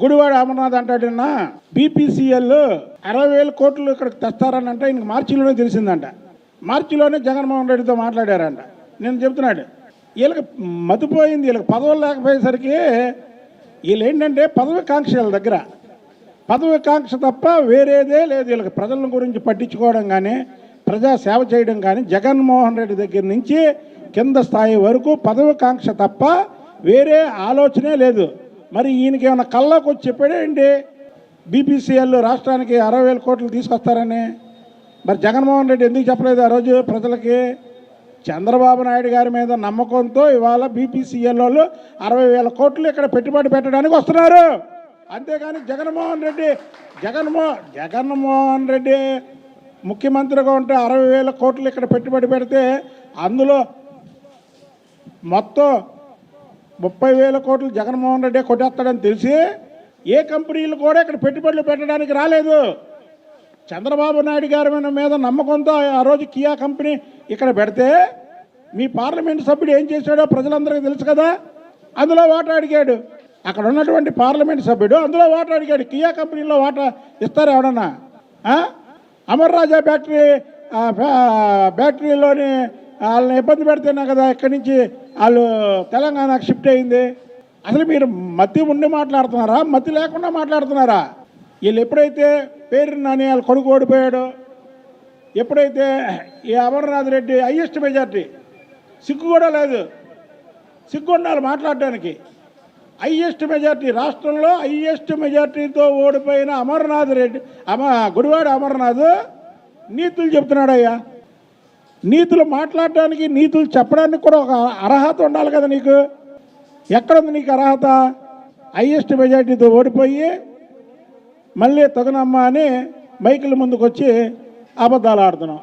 Gudivada Amarnath అంటాడన్న BPCL అరవై వేల కోట్లు ఇక్కడికి తెస్తారని అంటే ఇంక మార్చిలోనే తెలిసిందంట. మార్చిలోనే జగన్మోహన్ రెడ్డితో మాట్లాడారంట. నేను చెప్తున్నాడు వీళ్ళకి మతిపోయింది వీళ్ళకి పదవులు లేకపోయేసరికి వీళ్ళు ఏంటంటే పదవి కాంక్షల దగ్గర. పదవి కాంక్ష తప్ప వేరేదే లేదు. వీళ్ళకి ప్రజల గురించి పట్టించుకోవడం కానీ ప్రజా సేవ చేయడం కానీ జగన్మోహన్ రెడ్డి దగ్గర నుంచి కింద స్థాయి వరకు పదవి కాంక్ష తప్ప వేరే ఆలోచనే లేదు. మరి ఈయనకి ఏమైనా కళ్ళకు వచ్చి చెప్పాడేంటి బీపీసీఎల్ రాష్ట్రానికి అరవై వేల కోట్లు తీసుకొస్తారని. మరి జగన్మోహన్ రెడ్డి ఎందుకు చెప్పలేదు ఆ రోజు ప్రజలకి? చంద్రబాబు నాయుడు గారి మీద నమ్మకంతో ఇవాళ బీపీసీఎల్ వాళ్ళు అరవై వేల కోట్లు ఇక్కడ పెట్టుబడి పెట్టడానికి వస్తున్నారు. అంతేగాని జగన్మోహన్ రెడ్డి జగన్మో జగన్మోహన్ రెడ్డి ముఖ్యమంత్రిగా ఉంటే అరవై వేల కోట్లు ఇక్కడ పెట్టుబడి పెడితే అందులో మొత్తం ముప్పై వేల కోట్లు జగన్మోహన్ రెడ్డి కొట్టేస్తాడని తెలిసి ఏ కంపెనీలు కూడా ఇక్కడ పెట్టుబడులు పెట్టడానికి రాలేదు. చంద్రబాబు నాయుడు గారి మీద- మీద నమ్మకంతో ఆ రోజు కియా కంపెనీ ఇక్కడ పెడితే మీ పార్లమెంట్ సభ్యుడు ఏం చేశాడో ప్రజలందరికీ తెలుసు కదా? అందులో వాటా అడిగాడు. అక్కడ ఉన్నటువంటి పార్లమెంట్ సభ్యుడు అందులో వాటా అడిగాడు. కియా కంపెనీలో వాటా ఇస్తారు ఎవడన్నా అమర్ రాజా బ్యాటరీ బ్యాటరీలోని వాళ్ళని ఇబ్బంది పెడితేనే కదా ఇక్కడి నుంచి వాళ్ళు తెలంగాణకు షిఫ్ట్ అయింది. అసలు మీరు మతి ఉండి మాట్లాడుతున్నారా? మతి లేకుండా మాట్లాడుతున్నారా? వీళ్ళు ఎప్పుడైతే పేరు నాని వాళ్ళ కొడుకు ఓడిపోయాడు ఎప్పుడైతే ఈ అమర్నాథ్ రెడ్డి హయ్యెస్ట్ మెజార్టీ సిగ్గు కూడా లేదు. సిగ్గు ఉండాలి మాట్లాడడానికి హయ్యెస్ట్ మెజార్టీ రాష్ట్రంలో హయ్యెస్ట్ మెజార్టీతో ఓడిపోయిన అమర్నాథ్ రెడ్డి అమ గుడివాడ అమర్నాథ్ నీతులు చెప్తున్నాడయ్యా. నీతులు మాట్లాడడానికి నీతులు చెప్పడానికి కూడా ఒక అర్హత ఉండాలి కదా నీకు? ఎక్కడుంది నీకు అర్హత? హయ్యెస్ట్ మెజార్టీతో ఓడిపోయి మళ్ళీ తగునమ్మ అని మైకుల ముందుకు వచ్చి అబద్ధాలు ఆడుతున్నాం.